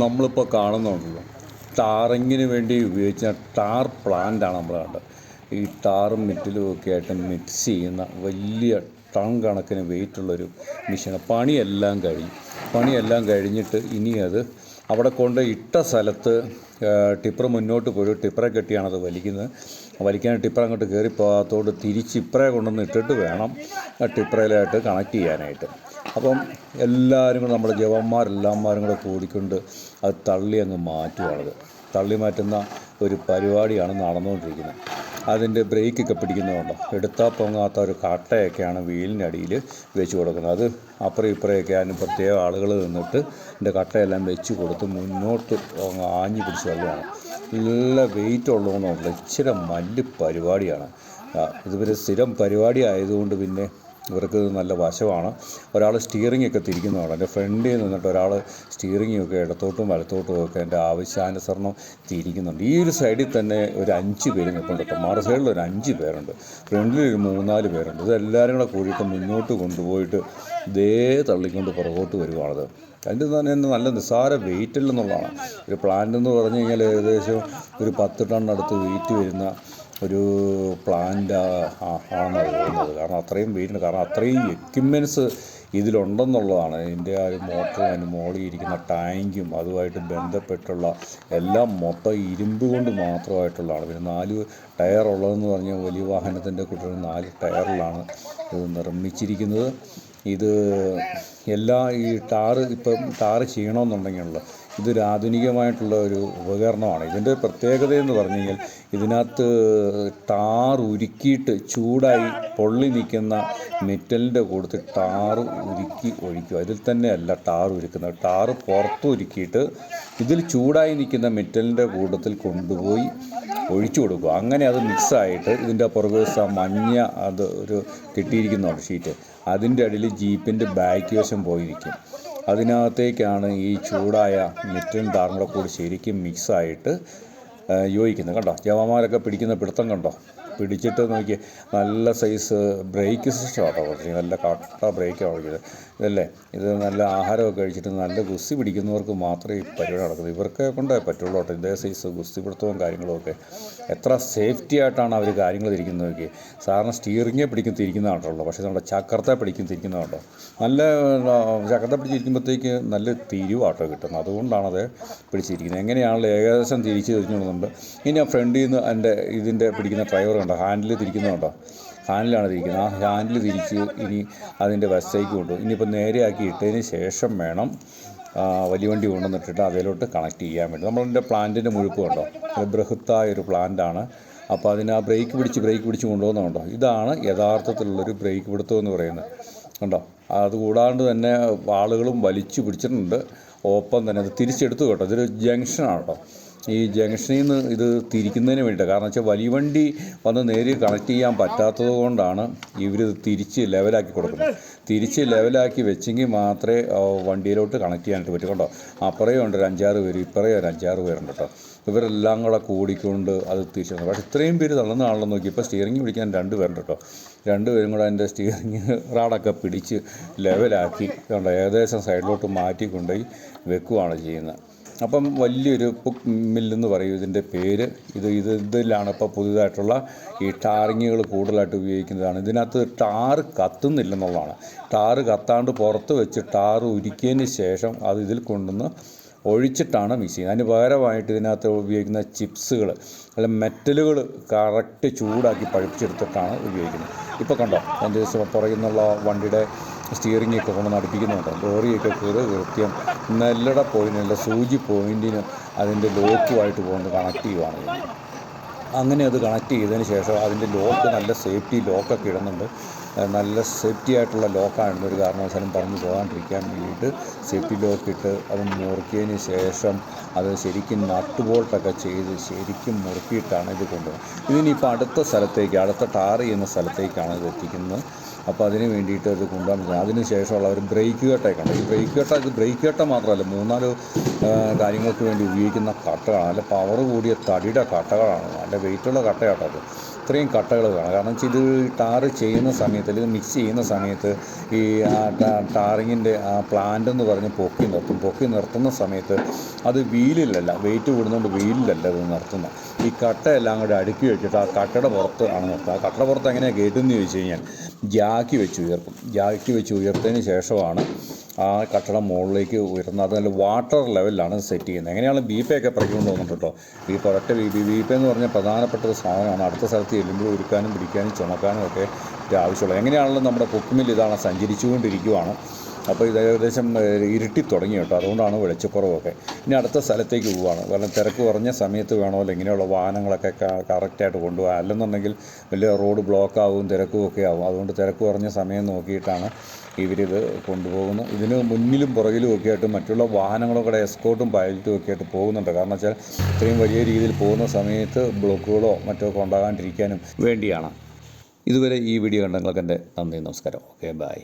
നമ്മളിപ്പോൾ കാണുന്നുണ്ടല്ലോ. ടാറിങ്ങിന് വേണ്ടി ഉപയോഗിച്ച ടാർ പ്ലാന്റാണ് നമ്മൾ കണ്ടത് ഈ ടാറും മെറ്റലും ഒക്കെ ആയിട്ട് മിക്സ് ചെയ്യുന്ന വലിയ ടൺ കണക്കിന് വെയിറ്റുള്ളൊരു മെഷീൻ പണിയെല്ലാം കഴിഞ്ഞു പണിയെല്ലാം കഴിഞ്ഞിട്ട് ഇനി അത് അവിടെ കൊണ്ട് ഇട്ട സ്ഥലത്ത് ടിപ്പർ മുന്നോട്ട് പോയി ടിപ്പറെ കെട്ടിയാണ് അത് വലിക്കുന്നത്. വലിക്കാൻ ടിപ്പർ അങ്ങോട്ട് കയറി പോകാത്തോട് തിരിച്ച് ഇപ്പറേ കൊണ്ടുവന്ന് ഇട്ടിട്ട് വേണം ടിപ്പറയിലായിട്ട് കണക്ട് ചെയ്യാനായിട്ട്. അപ്പം എല്ലാവരും കൂടെ നമ്മുടെ ജവാന്മാരെല്ലാമാരും കൂടെ കൂടിക്കൊണ്ട് അത് തള്ളി അങ്ങ് മാറ്റുവാണത്. തള്ളി മാറ്റുന്ന ഒരു പരിപാടിയാണ് നടന്നുകൊണ്ടിരിക്കുന്നത്. അതിന്റെ ബ്രേക്കൊക്കെ പിടിക്കുന്നതുകൊണ്ട്? എടുത്താൽ പൊങ്ങാത്ത ഒരു കട്ടയൊക്കെയാണ് വീലിന്റെ അടിയിൽ വെച്ച് കൊടുക്കുന്നത്. അത് അപ്പുറം ഇപ്പുറയൊക്കെ അതിന് പ്രത്യേക ആളുകൾ നിന്നിട്ട് എന്റെ കട്ടയെല്ലാം വെച്ച് കൊടുത്ത് മുന്നോട്ട് ആഞ്ഞു പിടിച്ച് തള്ളുകയാണ് നല്ല വെയിറ്റ് ഉള്ളതെന്നുള്ള ഇച്ചിരി മല്ല് പരിപാടിയാണ് ഇതുവരെ സ്ഥിരം പരിപാടി ആയതുകൊണ്ട് പിന്നെ ഇവർക്ക് നല്ല വശമാണ്. ഒരാൾ സ്റ്റിയറിംഗ് ഒക്കെ തിരിക്കുന്നതാണ്. എന്റെ ഫ്രണ്ടിൽ നിന്നിട്ട് ഒരാൾ സ്റ്റിയറിംഗ് ഒക്കെ ഇടത്തോട്ടും വലത്തോട്ടും ഒക്കെ എന്റെ ആവശ്യാനുസരണം തിരിക്കുന്നുണ്ട്. ഈ ഒരു സൈഡിൽ തന്നെ ഒരു അഞ്ച് പേര് നിൽപ്പുണ്ട് കേട്ടോ. മറു സൈഡിൽ ഒരു അഞ്ച് പേരുണ്ട്. ഫ്രണ്ടിൽ ഒരു മൂന്നാൽ പേരുണ്ട്. ഇതെല്ലാവരും കൂടെ കൂടിയിട്ട് മുന്നോട്ട് കൊണ്ടുപോയിട്ട് ദേ തള്ളിക്കൊണ്ട് പുറകോട്ട് വരുവാണത് അതിന്റെ തന്നെ നല്ല നിസ്സാര വെയിറ്റ് ഇല്ലെന്നുള്ളതാണ് ഒരു പ്ലാന്റ് എന്ന് പറഞ്ഞു കഴിഞ്ഞാൽ ഏകദേശം ഒരു പത്ത് ടൺ അടുത്ത് വെയിറ്റ് വരുന്ന ഒരു പ്ലാന്റ് ആണ് തോന്നുന്നത് കാരണം അത്രയും വെയിറ്റ് കാരണം അത്രയും എക്യുപ്മെന്റ്സ് ഇതിലുണ്ടെന്നുള്ളതാണ്. ഇതിന്റെ ആ ഒരു മോട്ടറും അതിന് മുകളിൽ ഇരിക്കുന്ന ടാങ്കും അതുമായിട്ട് ബന്ധപ്പെട്ടുള്ള എല്ലാം മൊത്തം ഇരുമ്പ് കൊണ്ട് മാത്രമായിട്ടുള്ളതാണ്. പിന്നെ നാല് ടയർ ഉള്ളതെന്ന് പറഞ്ഞാൽ വലിയ വാഹനത്തിന്റെ കൂട്ടത്തിൽ നാല് ടയറിലാണ് ഇത് നിർമ്മിച്ചിരിക്കുന്നത്. ഇത് എല്ലാ ഈ ടാറ് ഇപ്പം ടാറ് ചെയ്യണമെന്നുണ്ടെങ്കിലുള്ള ഇതൊരു ആധുനികമായിട്ടുള്ള ഒരു ഉപകരണമാണ്. ഇതിന്റെ പ്രത്യേകത എന്ന് പറഞ്ഞു കഴിഞ്ഞാൽ ഇതിനകത്ത് ടാർ ഉരുക്കിയിട്ട് ചൂടായി പൊള്ളി നിൽക്കുന്ന മെറ്റലിന്റെ കൂട്ടത്തിൽ ടാർ ഉരുക്കി ഒഴിക്കുക. അതിൽ തന്നെയല്ല ടാർ ഉരുക്കുന്നത്. ടാർ പുറത്ത് ഉരുക്കിയിട്ട് ഇതിൽ ചൂടായി നിൽക്കുന്ന മെറ്റലിന്റെ കൂട്ടത്തിൽ കൊണ്ടുപോയി ഒഴിച്ചു കൊടുക്കുക. അങ്ങനെ അത് മിക്സായിട്ട് ഇതിന്റെ പുറകു വശം മഞ്ഞ അത് ഒരു കെട്ടിയിരിക്കുന്നുണ്ട് ഷീറ്റ്. അതിന്റെ അടിയിൽ ജീപ്പിന്റെ ബാക്ക് വശം പോയിരിക്കും. അതിനകത്തേക്കാണ് ഈ ചൂടായ മിറ്റും ടാറും കൂടെ ശരിക്കും മിക്സായിട്ട് യോജിക്കുന്നത്. കണ്ടോ? ജവാന്മാരൊക്കെ പിടിക്കുന്ന പിടുത്തം കണ്ടോ? പിടിച്ചിട്ട് നോക്കി. നല്ല സൈസ് ബ്രേക്ക് സിസ്റ്റം ആട്ടോ കുറച്ച്. നല്ല കട്ട ബ്രേക്കാണ് ഓടിക്കുന്നത് ഇതല്ലേ? ഇത് നല്ല ആഹാരമൊക്കെ കഴിച്ചിട്ട് നല്ല ഗുസ്തി പിടിക്കുന്നവർക്ക് മാത്രമേ ഈ പരിപാടി നടക്കുന്നത് ഇവർക്ക് കൊണ്ടേ പറ്റുള്ളൂ കേട്ടോ. ഇതേ സൈസ് ഗുസ്തി പിടുത്തവും കാര്യങ്ങളും ഒക്കെ. എത്ര സേഫ്റ്റി ആയിട്ടാണ് അവർ കാര്യങ്ങൾ തിരിക്കുന്നത് നോക്കി. സാറിന് സ്റ്റിയറിങ്ങേ പിടിക്കും തിരിക്കുന്നതാണല്ലോ പക്ഷേ നമ്മുടെ ചക്രത്തെ പിടിക്കും തിരിക്കുന്നതാണോ നല്ല ചക്രത്തെ പിടിച്ചിരിക്കുമ്പോഴത്തേക്ക് നല്ല തിരിവാട്ടോ കിട്ടുന്നത്. അത് പിടിച്ചിരിക്കുന്നത്. എങ്ങനെയാണല്ലോ? ഏകദേശം തിരിച്ച് തിരിഞ്ഞുകൊള്ളുന്നുണ്ട് ഇനി ആ ഫ്രണ്ടിൽ നിന്ന് എന്റെ ഇതിന്റെ പിടിക്കുന്ന ഡ്രൈവർ കണ്ടോ? ഹാൻഡിൽ തിരിക്കുന്നുണ്ടോ? ഹാൻഡിലാണ് തിരിക്കുന്നത്. ആ ഹാൻഡിൽ തിരിച്ച് ഇനി അതിന്റെ വശത്തേക്ക് കൊണ്ടു ഇനിയിപ്പോൾ നേരെയാക്കി ഇട്ടതിന് ശേഷം വേണം വലിയ വണ്ടി കൊണ്ടുവന്നിട്ടിട്ട് അതിലോട്ട് കണക്ട് ചെയ്യാൻ വേണ്ടി. നമ്മളിന്റെ പ്ലാന്റിന്റെ മുഴുപ്പ് കണ്ടോ? ബൃഹത്തായ ഒരു പ്ലാന്റാണ് അപ്പോൾ അതിന് ആ ബ്രേക്ക് പിടിച്ച് ബ്രേക്ക് പിടിച്ച് കൊണ്ടുപോകുന്നുണ്ടോ ഇതാണ് യഥാർത്ഥത്തിലുള്ളൊരു ബ്രേക്ക് പിടുത്തം എന്ന് പറയുന്നത്. കണ്ടോ? അതുകൂടാണ്ട് തന്നെ ആളുകളും വലിച്ചു പിടിച്ചിട്ടുണ്ട്. ഒപ്പം തന്നെ അത് തിരിച്ചെടുത്തു കേട്ടോ. ഇതൊരു ജംഗ്ഷനാണ് കേട്ടോ. ഈ ജംഗ്ഷനിൽ നിന്ന് ഇത് തിരിക്കുന്നതിന് വേണ്ടിയിട്ട് കാരണം വെച്ചാൽ വലിയ വണ്ടി വന്ന് നേരിൽ കണക്ട് ചെയ്യാൻ പറ്റാത്തത് കൊണ്ടാണ് ഇവരിത് തിരിച്ച് ലെവലാക്കി കൊടുക്കുന്നത്. തിരിച്ച് ലെവലാക്കി വെച്ചെങ്കിൽ മാത്രമേ വണ്ടിയിലോട്ട് കണക്ട് ചെയ്യാനായിട്ട് പറ്റൂ കേട്ടോ. അപ്പുറയും ഉണ്ട് ഒരു അഞ്ചാറ് പേര് ഇപ്പുറയും ഒരു അഞ്ചാറ് പേരുണ്ട് കേട്ടോ. ഇവരെല്ലാം കൂടെ കൂടിക്കൊണ്ട് അത് തിരിച്ചു പക്ഷേ ഇത്രയും പേര് തള്ളുന്ന ആളെന്ന് നോക്കി ഇപ്പോൾ സ്റ്റിയറിംഗ് പിടിക്കാൻ രണ്ട് പേരുണ്ട് കേട്ടോ. രണ്ട് പേരും കൂടെ അതിന്റെ സ്റ്റിയറിംഗ് റാഡൊക്കെ പിടിച്ച് ലെവലാക്കി ഏകദേശം സൈഡിലോട്ട് മാറ്റി കൊണ്ടുപോയി വെക്കുകയാണ് ചെയ്യുന്നത്. അപ്പം വലിയൊരു പുക് മില്ലെന്ന് പറയും ഇതിന്റെ പേര്. ഇത് ഇത് ഇതിലാണ് ഇപ്പോൾ പുതിയതായിട്ടുള്ള ഈ ടാറിങ്ങുകൾ കൂടുതലായിട്ട് ഉപയോഗിക്കുന്നതാണ്. ഇതിനകത്ത് ടാറ് കത്തുന്നില്ലെന്നുള്ളതാണ്. ടാറ് കത്താണ്ട് പുറത്ത് വെച്ച് ടാറ് ഉരുക്കിയതിന് ശേഷം അത് ഇതിൽ കൊണ്ടുവന്ന് ഒഴിച്ചിട്ടാണ് മിക്സ് ചെയ്യുന്നത്. അതിന് പകരമായിട്ട് ഇതിനകത്ത് ഉപയോഗിക്കുന്ന ചിപ്സുകൾ അല്ല മെറ്റലുകൾ കറക്റ്റ് ചൂടാക്കി പഴുപ്പിച്ചെടുത്തിട്ടാണ് ഉപയോഗിക്കുന്നത്. ഇപ്പോൾ കണ്ടോ അതിന്റെ പുറകിൽ നിന്നുള്ള വണ്ടിയുടെ സ്റ്റിയറിംഗ് ഒക്കെ കൊണ്ട് നടിപ്പിക്കുന്നുണ്ട്. ലോറിയൊക്കെ കയറി കൃത്യം നെല്ലട പോയിന്റിനുള്ള സൂചി പോയിന്റിന് അതിന്റെ ലോക്കുമായിട്ട് പോകുന്നത് കണക്ട് ചെയ്യുവാണ്. അങ്ങനെ അത് കണക്ട് ചെയ്തതിന് ശേഷം അതിന്റെ ലോക്ക് നല്ല സേഫ്റ്റി ലോക്കൊക്കെ ഇടുന്നുണ്ട്. നല്ല സേഫ്റ്റി ആയിട്ടുള്ള ലോക്കാണെന്ന് ഒരു കാരണവശാലും പറഞ്ഞു പോകാണ്ടിരിക്കാൻ വേണ്ടിയിട്ട് സേഫ്റ്റി ലോക്കിട്ട് അത് മുറുക്കിയതിന് ശേഷം അത് ശരിക്കും നട്ട് ബോൾട്ടൊക്കെ ചെയ്ത് ശരിക്കും മുറുക്കിയിട്ടാണ് ഇത് കൊണ്ടുപോകുന്നത് ഇതിനിപ്പോൾ അടുത്ത സ്ഥലത്തേക്ക് അടുത്ത ടാർ ചെയ്യുന്ന സ്ഥലത്തേക്കാണ് ഇത് എത്തിക്കുന്നത്. അപ്പോൾ അതിന് വേണ്ടിയിട്ട് അത് കൊണ്ടുപോകാൻ പറ്റും അതിന് ശേഷമുള്ള ഒരു ബ്രേക്ക് കട്ടയൊക്കെ ഉണ്ട്. ഈ ബ്രേക്ക് കെട്ട ഇത് ബ്രേക്ക് കെട്ട മാത്രമല്ല മൂന്നാൽ കാര്യങ്ങൾക്ക് വേണ്ടി ഉപയോഗിക്കുന്ന കട്ടകളാണ്. നല്ല പവർ കൂടിയ തടിയുടെ കട്ടകളാണ്. നല്ല വെയിറ്റുള്ള കട്ടയാട്ടോ അത്. ഇത്രയും കട്ടകൾ വേണം. കാരണം വെച്ചാൽ ഇത് ടാർ ചെയ്യുന്ന സമയത്ത് അല്ലെങ്കിൽ മിക്സ് ചെയ്യുന്ന സമയത്ത് ഈ ടാറിങ്ങിന്റെ ആ പ്ലാന്റ് എന്ന് പറഞ്ഞ് പൊക്കി നിർത്തും. പൊക്കി നിർത്തുന്ന സമയത്ത് അത് വീലിലല്ല വെയിറ്റ് കൂടുന്നതുകൊണ്ട് വീലിലല്ല ഇത് നിർത്തുന്നത് ഈ കട്ടയെല്ലാം കൂടെ അടുക്കി വെച്ചിട്ട് ആ കട്ടയുടെ പുറത്ത് ആണ് നിർത്തുക ആ കട്ടയുടെ പുറത്ത് എങ്ങനെയാണ് കയറ്റുന്നത് ചോദിച്ചു കഴിഞ്ഞാൽ ജാക്കി വെച്ച് ഉയർത്തും. ജാക്കി വെച്ച് ഉയർത്തതിന് ശേഷമാണ് ആ കട്ടടം മുകളിലേക്ക് ഉയർന്ന അത് നല്ല വാട്ടർ ലെവലിലാണ് സെറ്റ് ചെയ്യുന്നത്. എങ്ങനെയാണ് ബീപ്പയൊക്കെ തോന്നിട്ടോ പോകുന്നുണ്ട് കേട്ടോ ബി ഒരൊറ്റ ബി പേ എന്ന് പറഞ്ഞാൽ പ്രധാനപ്പെട്ട ഒരു സാധനമാണ്. അടുത്ത സ്ഥലത്ത് ചെല്ലുമ്പോൾ ഉരുക്കാനും പിടിക്കാനും ചുമക്കാനും ഒക്കെ ആവശ്യമുള്ളത്. എങ്ങനെയാണല്ലോ നമ്മുടെ കുക്കുമിൽ ഇതാണ് സഞ്ചരിച്ചുകൊണ്ടിരിക്കുവാണ്. അപ്പോൾ ഇത് ഏകദേശം ഇരുട്ടി തുടങ്ങി കേട്ടോ അതുകൊണ്ടാണ് വെളിച്ചക്കുറവൊക്കെ. ഇനി അടുത്ത സ്ഥലത്തേക്ക് പോവുകയാണ് കാരണം തിരക്ക് കുറഞ്ഞ സമയത്ത് വേണമല്ലോ ഇങ്ങനെയുള്ള വാഹനങ്ങളൊക്കെ കറക്റ്റായിട്ട് കൊണ്ടുപോകാൻ. അല്ലെന്നുണ്ടെങ്കിൽ വലിയ റോഡ് ബ്ലോക്കാവും തിരക്കും ഒക്കെ ആവും. അതുകൊണ്ട് തിരക്ക് കുറഞ്ഞ സമയം നോക്കിയിട്ടാണ് ഇവരിത് കൊണ്ടുപോകുന്നു. ഇതിന് മുന്നിലും പുറകിലും ഒക്കെ ആയിട്ട് മറ്റുള്ള വാഹനങ്ങളും കൂടെ എസ്കോട്ടും പൈലറ്റും ഒക്കെ ആയിട്ട് പോകുന്നുണ്ട്. കാരണം വെച്ചാൽ ഇത്രയും വലിയ രീതിയിൽ പോകുന്ന സമയത്ത് ബ്ലോക്കുകളോ മറ്റോ ഒക്കെ ഉണ്ടാകാണ്ടിരിക്കാനും വേണ്ടിയാണ്. ഇതുവരെ ഈ വീഡിയോ കണ്ടെങ്കിലൊക്കെ എന്റെ നന്ദി നമസ്കാരം. Okay bye